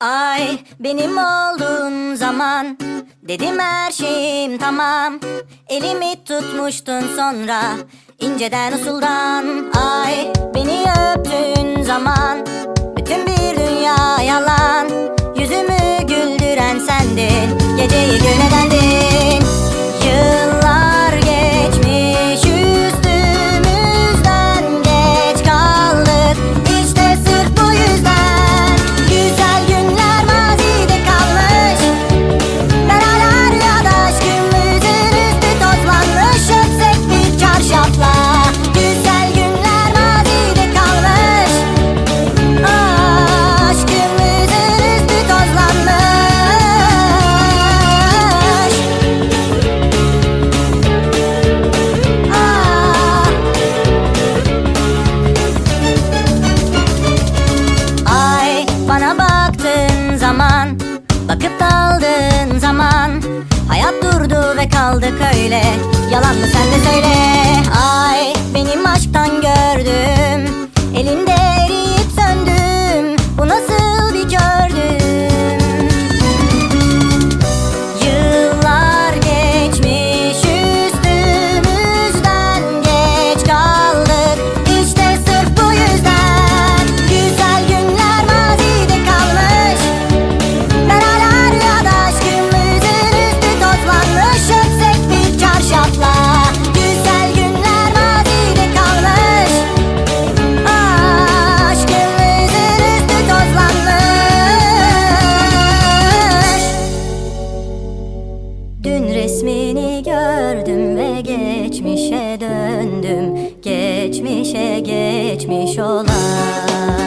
Ay benim olduğun zaman. Dedim her şeyim tamam. Elimi tutmuştun sonra. İnceden usuldan. Ay beni öptüğün zaman. Acıp daldığın zaman Hayat durdu ve kaldık öyle. Yalan mı sen de söyle. Dün resmini gördüm ve geçmişe döndüm. Geçmişe geçmiş olan